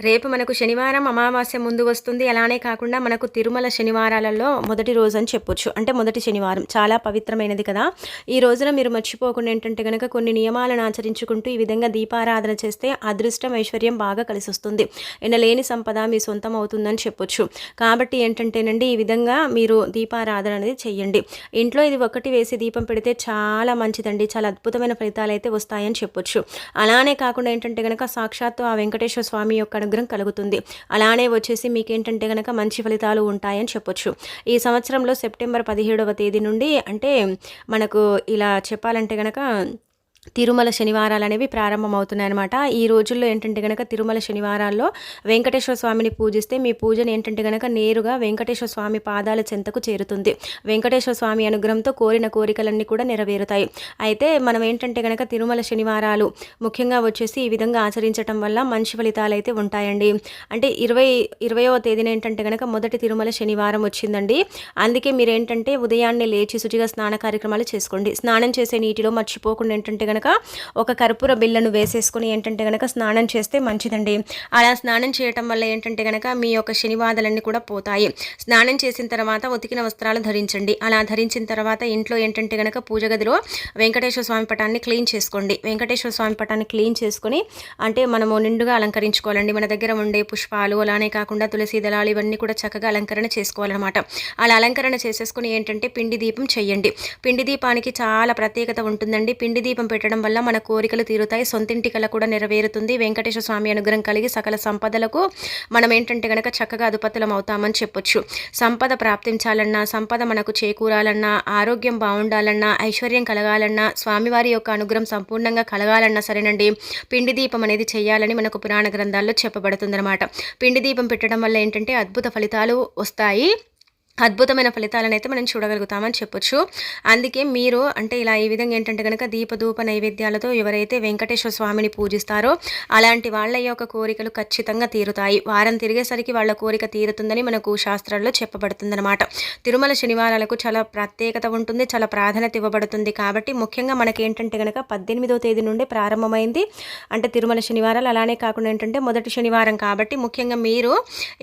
రేపు మనకు శనివారం అమావాస్య ముందు వస్తుంది. అలానే కాకుండా మనకు తిరుమల శనివారాలలో మొదటి రోజు అని చెప్పొచ్చు. అంటే మొదటి శనివారం. చాలా పవిత్రమైనది కదా. ఈ రోజున మీరు మర్చిపోకుండా ఏంటంటే కనుక కొన్ని నియమాలను ఆచరించుకుంటూ ఈ విధంగా దీపారాధన చేస్తే అదృష్టం ఐశ్వర్యం బాగా కలిసి వస్తుంది ఎనలేని సంపద మీ సొంతం అవుతుందని చెప్పొచ్చు. కాబట్టి ఏంటంటేనండి ఈ విధంగా మీరు దీపారాధన అనేది చెయ్యండి. ఇంట్లో ఇది ఒకటి వేసి దీపం పెడితే చాలా మంచిదండి. చాలా అద్భుతమైన ఫలితాలు అయితే వస్తాయని చెప్పొచ్చు. అలానే కాకుండా ఏంటంటే కనుక సాక్షాత్తు ఆ వెంకటేశ్వర స్వామి యొక్క అనుగ్రహం కలుగుతుంది. అలానే వచ్చేసి మీకు ఏంటంటే కనుక మంచి ఫలితాలు ఉంటాయని చెప్పొచ్చు. ఈ సంవత్సరంలో సెప్టెంబర్ పదిహేడవ తేదీ నుండి అంటే మనకు ఇలా చెప్పాలంటే కనుక తిరుమల శనివారాలు అనేవి ప్రారంభమవుతున్నాయి అనమాట ఈ రోజుల్లో ఏంటంటే కనుక తిరుమల శనివారాల్లో వెంకటేశ్వర స్వామిని పూజిస్తే మీ పూజను ఏంటంటే కనుక నేరుగా వెంకటేశ్వర స్వామి పాదాల చెంతకు చేరుతుంది. వెంకటేశ్వర స్వామి అనుగ్రహంతో కోరిన కోరికలన్నీ కూడా నెరవేరుతాయి. అయితే మనం ఏంటంటే కనుక తిరుమల శనివారాలు ముఖ్యంగా వచ్చేసి ఈ విధంగా ఆచరించడం వల్ల మంచి ఫలితాలు అయితే ఉంటాయండి. అంటే ఇరవై ఇరవయో తేదీన ఏంటంటే కనుక మొదటి తిరుమల శనివారం వచ్చిందండి. అందుకే మీరు ఏంటంటే ఉదయాన్నే లేచి శుచిగా స్నాన కార్యక్రమాలు చేసుకోండి. స్నానం చేసే నీటిలో మర్చిపోకుండా ఏంటంటే కనుక ఒక కర్పూర బిళ్ళను వేసేసుకుని ఏంటంటే కనుక స్నానం చేస్తే మంచిదండి. అలా స్నానం చేయటం వల్ల ఏంటంటే కనుక మీ యొక్క శనివాదలన్నీ కూడా పోతాయి. స్నానం చేసిన తర్వాత ఉతికిన వస్త్రాలు ధరించండి. అలా ధరించిన తర్వాత ఇంట్లో ఏంటంటే కనుక పూజ గదిలో వెంకటేశ్వర స్వామి పటాన్ని క్లీన్ చేసుకోండి. వెంకటేశ్వర స్వామి పటాన్ని క్లీన్ చేసుకొని అంటే మనము నిండుగా అలంకరించుకోవాలండి. మన దగ్గర ఉండే పుష్పాలు అలానే కాకుండా తులసి దళాలు ఇవన్నీ కూడా చక్కగా అలంకరణ చేసుకోవాలన్నమాట. అలా అలంకరణ చేసేసుకుని ఏంటంటే పిండి దీపం చేయండి. పిండి దీపానికి చాలా ప్రత్యేకత ఉంటుందండి. పిండి దీపం పెట్టడం వల్ల మన కోరికలు తీరుతాయి సొంతింటి కల కూడా నెరవేరుతుంది. వెంకటేశ్వర స్వామి అనుగ్రహం కలిగి సకల సంపదలకు మనం ఏంటంటే కనుక చక్కగా అదుపతులం అవుతామని చెప్పొచ్చు. సంపద ప్రాప్తించాలన్నా సంపద మనకు చేకూరాలన్నా ఆరోగ్యం బాగుండాలన్నా ఐశ్వర్యం కలగాలన్నా స్వామివారి యొక్క అనుగ్రహం సంపూర్ణంగా కలగాలన్నా సరేనండి. పిండి దీపం అనేది చేయాలని మనకు పురాణ గ్రంథాల్లో చెప్పబడుతుందన్నమాట. పిండి దీపం పెట్టడం వల్ల ఏంటంటే అద్భుత ఫలితాలు వస్తాయి. అద్భుతమైన ఫలితాలను అయితే మనం చూడగలుగుతామని చెప్పొచ్చు. అందుకే మీరు అంటే ఇలా ఈ విధంగా ఏంటంటే కనుక దీపధూప నైవేద్యాలతో ఎవరైతే వెంకటేశ్వర స్వామిని పూజిస్తారో అలాంటి వాళ్ళ యొక్క కోరికలు ఖచ్చితంగా తీరుతాయి. వారం తిరిగేసరికి వాళ్ళ కోరిక తీరుతుందని మనకు శాస్త్రాల్లో చెప్పబడుతుందన్నమాట. తిరుమల శనివారాలకు చాలా ప్రత్యేకత ఉంటుంది చాలా ప్రాధాన్యత ఇవ్వబడుతుంది. కాబట్టి ముఖ్యంగా మనకి ఏంటంటే కనుక పద్దెనిమిదవ తేదీ నుండి ప్రారంభమైంది. అంటే తిరుమల శనివారాలు అలానే కాకుండా ఏంటంటే మొదటి శనివారం కాబట్టి ముఖ్యంగా మీరు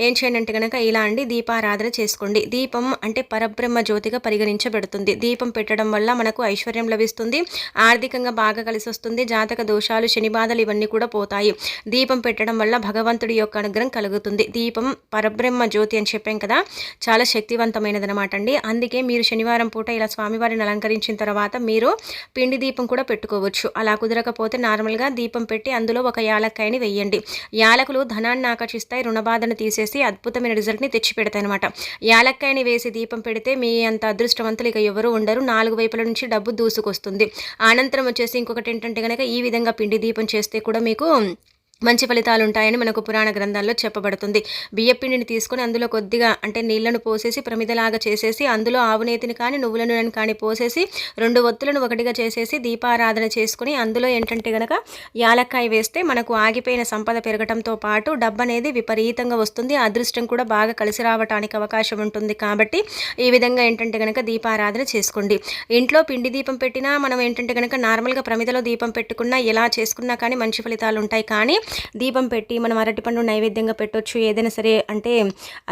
ఏం చేయండి అంటే కనుక ఇలా అండి దీపారాధన చేసుకోండి. దీపం అంటే పరబ్రహ్మ జ్యోతిగా పరిగణించబడుతుంది. దీపం పెట్టడం వల్ల మనకు ఐశ్వర్యం లభిస్తుంది. ఆర్థికంగా బాగా కలిసి వస్తుంది. జాతక దోషాలు శని బాధలు ఇవన్నీ కూడా పోతాయి. దీపం పెట్టడం వల్ల భగవంతుడి యొక్క అనుగ్రహం కలుగుతుంది. దీపం పరబ్రహ్మ జ్యోతి అని చెప్పాం కదా చాలా శక్తివంతమైనది అనమాట అండి. అందుకే మీరు శనివారం పూట ఇలా స్వామివారిని అలంకరించిన తర్వాత మీరు పిండి దీపం కూడా పెట్టుకోవచ్చు. అలా కుదరకపోతే నార్మల్గా దీపం పెట్టి అందులో ఒక యాలక్కాయని వెయ్యండి యాలకులు ధనాన్ని ఆకర్షిస్తాయి రుణబాధను తీసేసి అద్భుతమైన రిజల్ట్ని తెచ్చిపెడతాయి అనమాట యాలక్కాయ కొబ్బరికాయని వేసి దీపం పెడితే మీ అంత అదృష్టవంతులు ఇక ఎవరు ఉండరు. నాలుగు వైపుల నుంచి డబ్బు దూసుకొస్తుంది. అనంతరం వచ్చేసి ఇంకొకటి ఏంటంటే కనుక ఈ విధంగా పిండి దీపం చేస్తే కూడా మీకు మంచి ఫలితాలు ఉంటాయని మనకు పురాణ గ్రంథాల్లో చెప్పబడుతుంది. బియ్యపిండిని తీసుకొని అందులో కొద్దిగా అంటే నీళ్ళను పోసేసి ప్రమిదలాగా చేసేసి అందులో ఆవునేతిని కానీ నువ్వుల నూనెని కానీ పోసేసి రెండు ఒత్తులను ఒకటిగా చేసేసి దీపారాధన చేసుకుని అందులో ఏంటంటే గనక యాలక్కాయ వేస్తే మనకు ఆగిపోయిన సంపద పెరగటంతో పాటు డబ్బు అనేది విపరీతంగా వస్తుంది. అదృష్టం కూడా బాగా కలిసి రావడానికి అవకాశం ఉంటుంది. కాబట్టి ఈ విధంగా ఏంటంటే గనక దీపారాధన చేసుకోండి. ఇంట్లో పిండి దీపం పెట్టినా మనం ఏంటంటే గనక నార్మల్గా ప్రమిదలో దీపం పెట్టుకున్నా ఎలా చేసుకున్నా కానీ మంచి ఫలితాలు ఉంటాయి కానీ దీపం పెట్టి మనం అరటిపండు నైవేద్యంగా పెట్టొచ్చు. ఏదైనా సరే అంటే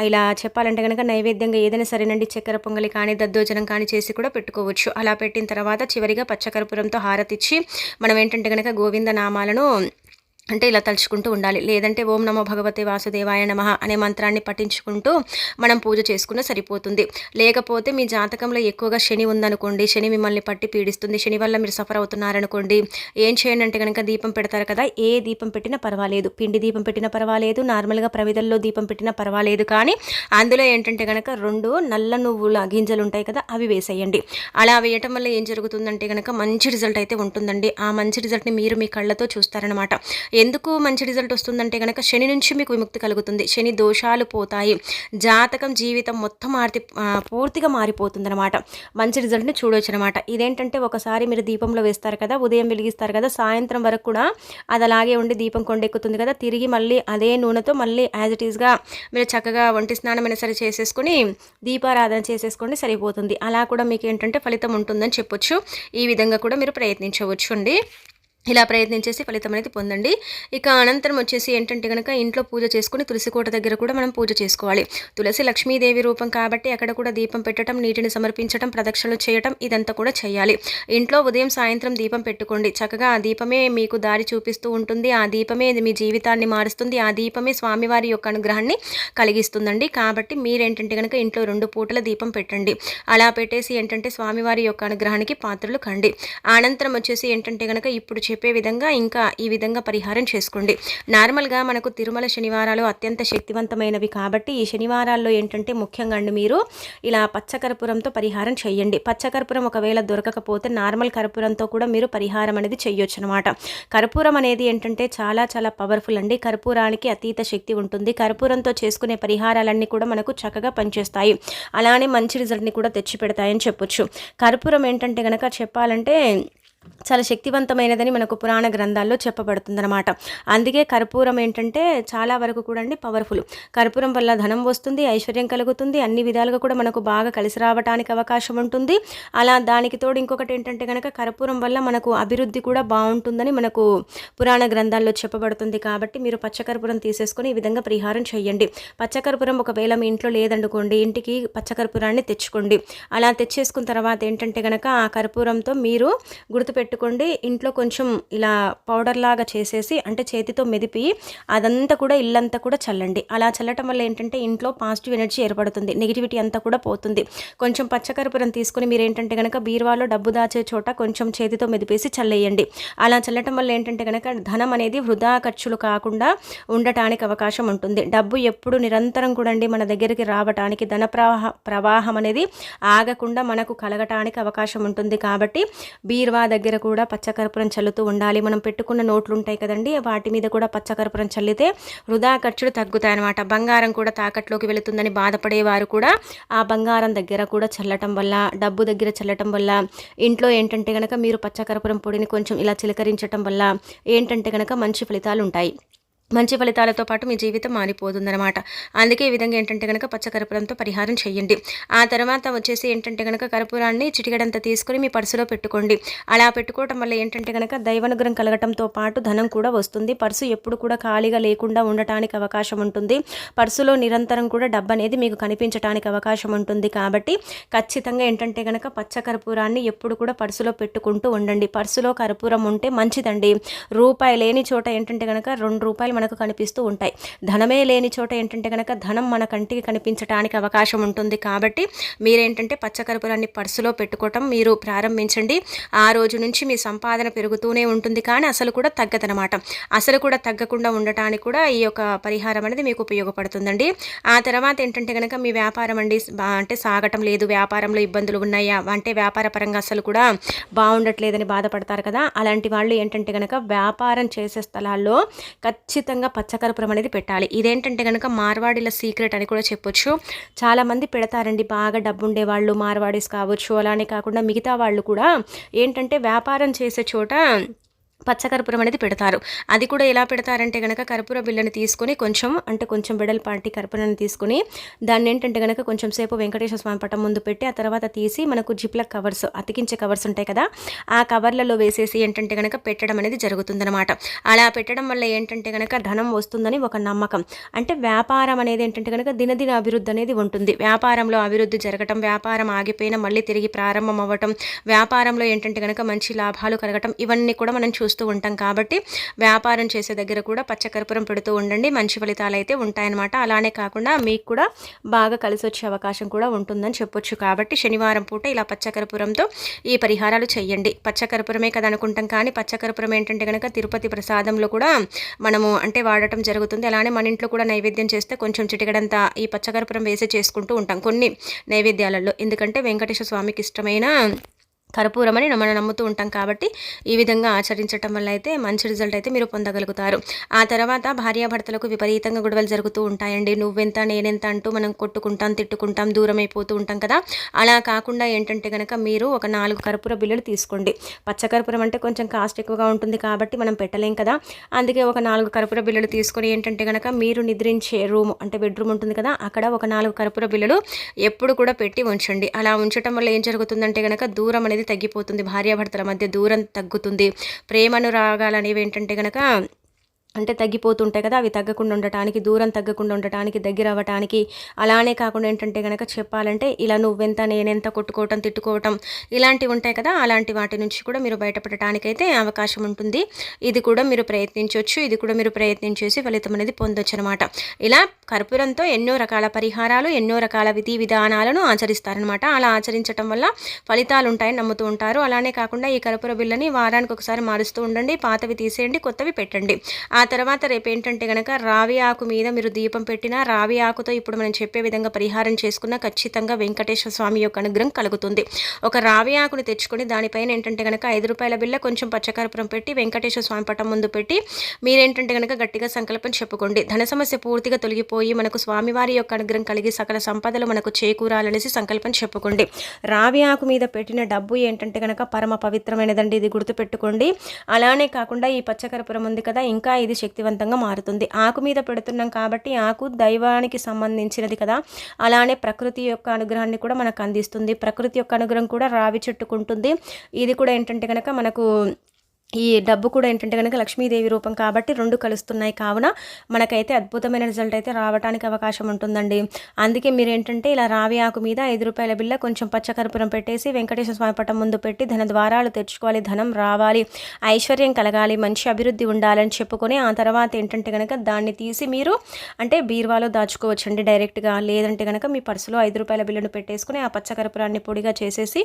ఇలా చెప్పాలంటే కనుక నైవేద్యంగా ఏదైనా సరేనండి చక్కెర పొంగలి కానీ దద్దోజనం కానీ చేసి కూడా పెట్టుకోవచ్చు. అలా పెట్టిన తర్వాత చివరిగా పచ్చకర్పూరంతో హారతిచ్చి మనం ఏంటంటే కనుక గోవింద నామాలను అంటే ఇలా తలుచుకుంటూ ఉండాలి. లేదంటే ఓం నమో భగవతే వాసుదేవాయ నమ అనే మంత్రాన్ని పఠించుకుంటూ మనం పూజ చేసుకున్న సరిపోతుంది. లేకపోతే మీ జాతకంలో ఎక్కువగా శని ఉందనుకోండి శని మిమ్మల్ని పట్టి పీడిస్తుంది శని వల్ల మీరు సఫర్ అవుతున్నారనుకోండి ఏం చేయండి అంటే కనుక దీపం పెడతారు కదా ఏ దీపం పెట్టినా పర్వాలేదు. పిండి దీపం పెట్టినా పర్వాలేదు నార్మల్గా ప్రవిధల్లో దీపం పెట్టినా పర్వాలేదు. కానీ అందులో ఏంటంటే కనుక రెండు నల్ల నువ్వుల గింజలు ఉంటాయి కదా అవి వేసేయండి. అలా వేయటం వల్ల ఏం జరుగుతుందంటే కనుక మంచి రిజల్ట్ అయితే ఉంటుందండి. ఆ మంచి రిజల్ట్ని మీరు మీ కళ్ళతో చూస్తారనమాట. ఎందుకు మంచి రిజల్ట్ వస్తుందంటే కనుక శని నుంచి మీకు విముక్తి కలుగుతుంది. శని దోషాలు పోతాయి. జాతకం జీవితం మొత్తం మారి పూర్తిగా మారిపోతుందనమాట మంచి రిజల్ట్ని చూడవచ్చు అనమాట ఇదేంటంటే ఒకసారి మీరు దీపంలో వేస్తారు కదా ఉదయం వెలిగిస్తారు కదా సాయంత్రం వరకు కూడా అది అలాగే ఉండి దీపం కొండెక్కుతుంది కదా తిరిగి మళ్ళీ అదే నూనెతో మళ్ళీ యాజ్ ఇట్ ఈస్గా మీరు చక్కగా వంటి స్నానం అయినా సరే చేసేసుకుని దీపారాధన చేసేసుకోండి సరిపోతుంది. అలా కూడా మీకు ఏంటంటే ఫలితం ఉంటుందని చెప్పొచ్చు. ఈ విధంగా కూడా మీరు ప్రయత్నించవచ్చు అండి ఇలా ప్రయత్నం చేసి ఫలితం అనేది పొందండి. ఇక అనంతరం వచ్చేసి ఏంటంటే కనుక ఇంట్లో పూజ చేసుకుని తులసి కోట దగ్గర కూడా మనం పూజ చేసుకోవాలి. తులసి లక్ష్మీదేవి రూపం కాబట్టి అక్కడ కూడా దీపం పెట్టడం నీటిని సమర్పించడం ప్రదక్షిణలు చేయటం ఇదంతా కూడా చేయాలి. ఇంట్లో ఉదయం సాయంత్రం దీపం పెట్టుకోండి. చక్కగా ఆ దీపమే మీకు దారి చూపిస్తూ ఉంటుంది. ఆ దీపమే మీ జీవితాన్ని మారుస్తుంది. ఆ దీపమే స్వామివారి యొక్క అనుగ్రహాన్ని కలిగిస్తుందండి. కాబట్టి మీరేంటంటే కనుక ఇంట్లో రెండు పూటల దీపం పెట్టండి. అలా పెట్టేసి ఏంటంటే స్వామివారి యొక్క అనుగ్రహానికి పాత్రలు కండి. అనంతరం వచ్చేసి ఏంటంటే కనుక ఇప్పుడు చెప్పే విధంగా ఇంకా ఈ విధంగా పరిహారం చేసుకోండి. నార్మల్గా మనకు తిరుమల శనివారాలు అత్యంత శక్తివంతమైనవి కాబట్టి ఈ శనివారాల్లో ఏంటంటే ముఖ్యంగా అండి మీరు ఇలా పచ్చకర్పూరంతో పరిహారం చేయండి. పచ్చకర్పూరం ఒకవేళ దొరకకపోతే నార్మల్ కర్పూరంతో కూడా మీరు పరిహారం అనేది చేయొచ్చు అనమాట కర్పూరం అనేది ఏంటంటే చాలా చాలా పవర్ఫుల్ అండి. కర్పూరానికి అతీత శక్తి ఉంటుంది. కర్పూరంతో చేసుకునే పరిహారాలన్నీ కూడా మనకు చక్కగా పనిచేస్తాయి. అలానే మంచి రిజల్ట్ని కూడా తెచ్చిపెడతాయని చెప్పొచ్చు. కర్పూరం ఏంటంటే కనుక చెప్పాలంటే చాలా శక్తివంతమైనదని మనకు పురాణ గ్రంథాల్లో చెప్పబడుతుందన్నమాట. అందుకే కర్పూరం ఏంటంటే చాలా వరకు కూడా అండి పవర్ఫుల్. కర్పూరం వల్ల ధనం వస్తుంది ఐశ్వర్యం కలుగుతుంది అన్ని విధాలుగా కూడా మనకు బాగా కలిసి రావడానికి అవకాశం ఉంటుంది. అలా దానికి తోడు ఇంకొకటి ఏంటంటే కనుక కర్పూరం వల్ల మనకు అభివృద్ధి కూడా బాగుంటుందని మనకు పురాణ గ్రంథాల్లో చెప్పబడుతుంది కాబట్టి మీరు పచ్చకర్పూరం తీసేసుకొని ఈ విధంగా పరిహారం చేయండి. పచ్చకర్పూరం ఒకవేళ మీ ఇంట్లో లేదనుకోండి ఇంటికి పచ్చకర్పూరాన్ని తెచ్చుకోండి. అలా తెచ్చేసుకున్న తర్వాత ఏంటంటే కనుక ఆ కర్పూరంతో మీరు గుర్తు పెట్టుకోండి. ఇంట్లో కొంచెం ఇలా పౌడర్ లాగా చేసేసి అంటే చేతితో మెదిపి అదంతా కూడా ఇల్లంతా కూడా చల్లండి. అలా చల్లటం వల్ల ఏంటంటే ఇంట్లో పాజిటివ్ ఎనర్జీ ఏర్పడుతుంది. నెగిటివిటీ అంతా కూడా పోతుంది. కొంచెం పచ్చకర్పూరం తీసుకుని మీరు ఏంటంటే కనుక బీరువాలో డబ్బు దాచే చోట కొంచెం చేతితో మెదిపేసి చల్లేయండి. అలా చల్లటం వల్ల ఏంటంటే కనుక ధనం అనేది వృధా ఖర్చులు కాకుండా ఉండటానికి అవకాశం ఉంటుంది. డబ్బు ఎప్పుడు నిరంతరం కూడా మన దగ్గరికి రావటానికి ధన ప్రవాహ ప్రవాహం అనేది ఆగకుండా మనకు కలగటానికి అవకాశం ఉంటుంది. కాబట్టి బీరువా దగ్గర దగ్గర కూడా పచ్చకర్పూరం చల్లుతూ ఉండాలి. మనం పెట్టుకున్న నోట్లు ఉంటాయి కదండి వాటి మీద కూడా పచ్చకర్పూరం చల్లితే వృధా ఖర్చులు తగ్గుతాయన్నమాట. బంగారం కూడా తాకట్లోకి వెళుతుందని బాధపడేవారు కూడా ఆ బంగారం దగ్గర కూడా చల్లటం వల్ల డబ్బు దగ్గర చల్లటం వల్ల ఇంట్లో ఏంటంటే కనుక మీరు పచ్చకర్పూరం పొడిని కొంచెం ఇలా చిలకరించటం వల్ల ఏంటంటే కనుక మంచి ఫలితాలు ఉంటాయి మంచి ఫలితాలతో పాటు మీ జీవితం మారిపోతుందన్నమాట. అందుకే ఈ విధంగా ఏంటంటే కనుక పచ్చకర్పూరంతో పరిహారం చేయండి. ఆ తర్వాత వచ్చేసి ఏంటంటే కనుక కర్పూరాన్ని చిటికడంతా తీసుకొని మీ పర్సులో పెట్టుకోండి. అలా పెట్టుకోవటం వల్ల ఏంటంటే కనుక దైవనుగ్రహం కలగటంతో పాటు ధనం కూడా వస్తుంది. పర్సు ఎప్పుడు కూడా ఖాళీగా లేకుండా ఉండటానికి అవకాశం ఉంటుంది. పర్సులో నిరంతరం కూడా డబ్బు అనేది మీకు కనిపించడానికి అవకాశం ఉంటుంది. కాబట్టి ఖచ్చితంగా ఏంటంటే కనుక పచ్చకర్పూరాన్ని ఎప్పుడు కూడా పర్సులో పెట్టుకుంటూ ఉండండి. పర్సులో కర్పూరం ఉంటే మంచిదండి. రూపాయి లేని చోట ఏంటంటే కనుక రెండు రూపాయలు మనకు కనిపిస్తూ ఉంటాయి. ధనమే లేని చోట ఏంటంటే కనుక ధనం మన కంటికి కనిపించడానికి అవకాశం ఉంటుంది కాబట్టి మీరేంటంటే పచ్చకర్పూరాన్ని పర్సులో పెట్టుకోవటం మీరు ప్రారంభించండి. ఆ రోజు నుంచి మీ సంపాదన పెరుగుతూనే ఉంటుంది కానీ అసలు కూడా తగ్గదనమాట అసలు కూడా తగ్గకుండా ఉండటానికి కూడా ఈ యొక్క పరిహారం అనేది మీకు ఉపయోగపడుతుందండి. ఆ తర్వాత ఏంటంటే కనుక మీ వ్యాపారం అండి అంటే సాగటం లేదు వ్యాపారంలో ఇబ్బందులు ఉన్నాయా అంటే వ్యాపార పరంగా అసలు కూడా బాగుండట్లేదని బాధపడతారు కదా. అలాంటి వాళ్ళు ఏంటంటే కనుక వ్యాపారం చేసే స్థలాల్లో ఖచ్చితంగా ఖచ్చితంగా పచ్చకర్పూరం అనేది పెట్టాలి. ఇదేంటంటే కనుక మార్వాడీల సీక్రెట్ అని కూడా చెప్పొచ్చు. చాలామంది పెడతారండి బాగా డబ్బుండే వాళ్ళు మార్వాడీస్ కావచ్చు. అలానే కాకుండా మిగతా వాళ్ళు కూడా ఏంటంటే వ్యాపారం చేసే చోట పచ్చకర్పూరం అనేది పెడతారు. అది కూడా ఎలా పెడతారంటే కనుక కర్పూర బిళ్ళని తీసుకొని కొంచెం అంటే కొంచెం పార్టీ కర్పూరాన్ని తీసుకొని దాన్ని ఏంటంటే కనుక కొంచెం సేపు వెంకటేశ్వర స్వామి పటం ముందు పెట్టి ఆ తర్వాత తీసి మనకు జిప్ల కవర్స్ అతికించే కవర్స్ ఉంటాయి కదా ఆ కవర్లలో వేసేసి ఏంటంటే కనుక పెట్టడం అనేది జరుగుతుందనమాట అలా పెట్టడం వల్ల ఏంటంటే కనుక ధనం వస్తుందని ఒక నమ్మకం. అంటే వ్యాపారం అనేది ఏంటంటే కనుక దినదిన అభివృద్ధి అనేది ఉంటుంది. వ్యాపారంలో అభివృద్ధి జరగటం వ్యాపారం ఆగిపోయినా మళ్ళీ తిరిగి ప్రారంభం అవ్వటం వ్యాపారంలో ఏంటంటే కనుక మంచి లాభాలు కలగటం ఇవన్నీ కూడా మనం చూస్తాం చూస్తూ ఉంటాం కాబట్టి వ్యాపారం చేసే దగ్గర కూడా పచ్చకర్పూరం పెడుతూ ఉండండి. మంచి ఫలితాలు అయితే ఉంటాయన్నమాట. అలానే కాకుండా మీకు కూడా బాగా కలిసి వచ్చే అవకాశం కూడా ఉంటుందని చెప్పొచ్చు కాబట్టి శనివారం పూట ఇలా పచ్చకర్పూరంతో ఈ పరిహారాలు చేయండి. పచ్చకర్పూరమే కదా అనుకుంటాం కానీ పచ్చకర్పూరం ఏంటంటే కనుక తిరుపతి ప్రసాదంలో కూడా మనము అంటే వాడటం జరుగుతుంది. అలానే మన ఇంట్లో కూడా నైవేద్యం చేస్తే కొంచెం చిటికడంతా ఈ పచ్చకర్పూరం వేసి చేసుకుంటూ ఉంటాం కొన్ని నైవేద్యాలలో. ఎందుకంటే వెంకటేశ్వర స్వామికి ఇష్టమైన కర్పూరం అని మనం నమ్ముతూ ఉంటాం కాబట్టి ఈ విధంగా ఆచరించటం వల్ల అయితే మంచి రిజల్ట్ అయితే మీరు పొందగలుగుతారు. ఆ తర్వాత భార్యాభర్తలకు విపరీతంగా గొడవలు జరుగుతూ ఉంటాయండి. నువ్వెంత నేనెంత అంటూ మనం కొట్టుకుంటాం తిట్టుకుంటాం దూరం అయిపోతూ ఉంటాం కదా. అలా కాకుండా ఏంటంటే కనుక మీరు ఒక నాలుగు కర్పూర బిల్లులు తీసుకోండి. పచ్చకర్పూరం అంటే కొంచెం కాస్ట్ ఎక్కువగా ఉంటుంది కాబట్టి మనం పెట్టలేం కదా. అందుకే ఒక నాలుగు కర్పూర బిల్లులు తీసుకొని ఏంటంటే కనుక మీరు నిద్రించే రూమ్ అంటే బెడ్రూమ్ ఉంటుంది కదా అక్కడ ఒక నాలుగు కర్పూర బిల్లులు ఎప్పుడు కూడా పెట్టి ఉంచండి. అలా ఉంచడం వల్ల ఏం జరుగుతుందంటే కనుక దూరం అనేది అనేది తగ్గిపోతుంది. భార్యాభర్తల మధ్య దూరం తగ్గుతుంది. ప్రేమనురాగాలు అనేవి ఏంటంటే కనుక అంటే తగ్గిపోతుంటాయి కదా అవి తగ్గకుండా ఉండటానికి దూరం తగ్గకుండా ఉండటానికి దగ్గర అవ్వటానికి. అలానే కాకుండా ఏంటంటే కనుక చెప్పాలంటే ఇలా నువ్వెంత నేనెంత కొట్టుకోవటం తిట్టుకోవటం ఇలాంటివి ఉంటాయి కదా అలాంటి వాటి నుంచి కూడా మీరు బయటపడటానికైతే అవకాశం ఉంటుంది. ఇది కూడా మీరు ప్రయత్నించవచ్చు ఇది కూడా మీరు ప్రయత్నించేసి ఫలితం అనేది పొందొచ్చు అనమాట ఇలా కర్పూరంతో ఎన్నో రకాల పరిహారాలు ఎన్నో రకాల విధి విధానాలను ఆచరిస్తారనమాట. అలా ఆచరించడం వల్ల ఫలితాలు ఉంటాయని నమ్ముతూ ఉంటారు. అలానే కాకుండా ఈ కర్పూర బిల్లని వారానికి ఒకసారి మారుస్తూ ఉండండి పాతవి తీసేయండి కొత్తవి పెట్టండి. ఆ తర్వాత రేపు ఏంటంటే కనుక రావి ఆకు మీద మీరు దీపం పెట్టినా రావి ఆకుతో ఇప్పుడు మనం చెప్పే విధంగా పరిహారం చేసుకున్నా ఖచ్చితంగా వెంకటేశ్వర స్వామి యొక్క అనుగ్రహం కలుగుతుంది. ఒక రావి ఆకుని తెచ్చుకొని దానిపైన ఏంటంటే కనుక ఐదు రూపాయల బిల్ల కొంచెం పచ్చకర్పూరం పెట్టి వెంకటేశ్వర స్వామి పటం ముందు పెట్టి మీరేంటంటే కనుక గట్టిగా సంకల్పం చెప్పుకోండి. ధన సమస్య పూర్తిగా తొలగిపోయి మనకు స్వామివారి యొక్క అనుగ్రహం కలిగి సకల సంపదలు మనకు చేకూరాలనేసి సంకల్పం చెప్పుకోండి. రావి ఆకు మీద పెట్టిన డబ్బు ఏంటంటే కనుక పరమ పవిత్రమైనదండి ఇది గుర్తుపెట్టుకోండి. అలానే కాకుండా ఈ పచ్చకర్పూరం ఉంది కదా ఇంకా ఇది శక్తివంతంగా మారుతుంది. ఆకు మీద పెడుతున్నాం కాబట్టి ఆకు దైవానికి సంబంధించినది కదా. అలానే ప్రకృతి యొక్క అనుగ్రహాన్ని కూడా మనకు అందిస్తుంది. ప్రకృతి యొక్క అనుగ్రహం కూడా రావి చెట్టుకుంటుంది ఇది కూడా ఏంటంటే కనుక మనకు ఈ డబ్బు కూడా ఏంటంటే కనుక లక్ష్మీదేవి రూపం కాబట్టి రెండు కలుస్తున్నాయి కావున మనకైతే అద్భుతమైన రిజల్ట్ అయితే రావడానికి అవకాశం ఉంటుందండి. అందుకే మీరు ఏంటంటే ఇలా రావి ఆకు మీద ఐదు రూపాయల బిల్ల కొంచెం పచ్చకర్పూరం పెట్టేసి వెంకటేశ్వర స్వామి పటం ముందు పెట్టి ధన ద్వారాలు తెచ్చుకోవాలి ధనం రావాలి ఐశ్వర్యం కలగాలి మంచి అభివృద్ధి ఉండాలని చెప్పుకొని ఆ తర్వాత ఏంటంటే కనుక దాన్ని తీసి మీరు అంటే బీర్వాలో దాచుకోవచ్చండి డైరెక్ట్గా లేదంటే కనుక మీ పర్సులో ఐదు రూపాయల బిల్లును పెట్టేసుకుని ఆ పచ్చకర్పూరాన్ని పొడిగా చేసేసి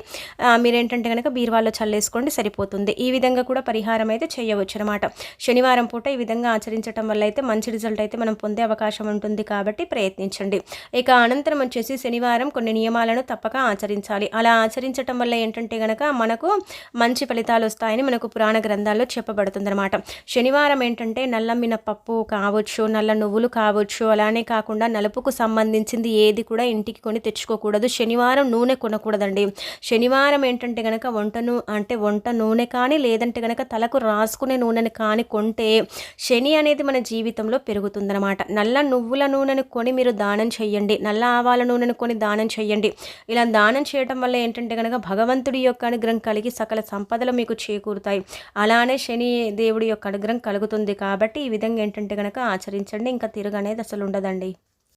మీరేంటంటే కనుక బీర్వాలో చల్లేసుకోండి సరిపోతుంది. ఈ విధంగా కూడా పరిహారం అయితే చేయవచ్చు అనమాట శనివారం పూట ఈ విధంగా ఆచరించడం వల్ల అయితే మంచి రిజల్ట్ అయితే మనం పొందే అవకాశం ఉంటుంది కాబట్టి ప్రయత్నించండి. ఇక అనంతరం వచ్చేసి శనివారం కొన్ని నియమాలను తప్పక ఆచరించాలి. అలా ఆచరించడం వల్ల ఏంటంటే కనుక మనకు మంచి ఫలితాలు వస్తాయని మనకు పురాణ గ్రంథాల్లో చెప్పబడుతుంది అనమాట శనివారం ఏంటంటే నల్లమ్మిన పప్పు కావచ్చు నల్ల నువ్వులు కావచ్చు అలానే కాకుండా నలుపుకు సంబంధించింది ఏది కూడా ఇంటికి కొని తెచ్చుకోకూడదు. శనివారం నూనె కొనకూడదండి. శనివారం ఏంటంటే కనుక వంటను అంటే వంట నూనె కానీ లేదంటే కనుక తలకు రాసుకునే నూనెని కాని కొంటే శని అనేది మన జీవితంలో పెరుగుతుందనమాట నల్ల నువ్వుల నూనెను కొని మీరు దానం చేయండి నల్ల ఆవాల నూనెను కొని దానం చేయండి ఇలా దానం చేయడం వల్ల ఏంటంటే కనుక భగవంతుడి యొక్క అనుగ్రహం కలిగి సకల సంపదలు మీకు చేకూరుతాయి. అలానే శని దేవుడి యొక్క అనుగ్రహం కలుగుతుంది కాబట్టి ఈ విధంగా ఏంటంటే కనుక ఆచరించండి. ఇంకా తిరుగు అనేది అసలు ఉండదండి.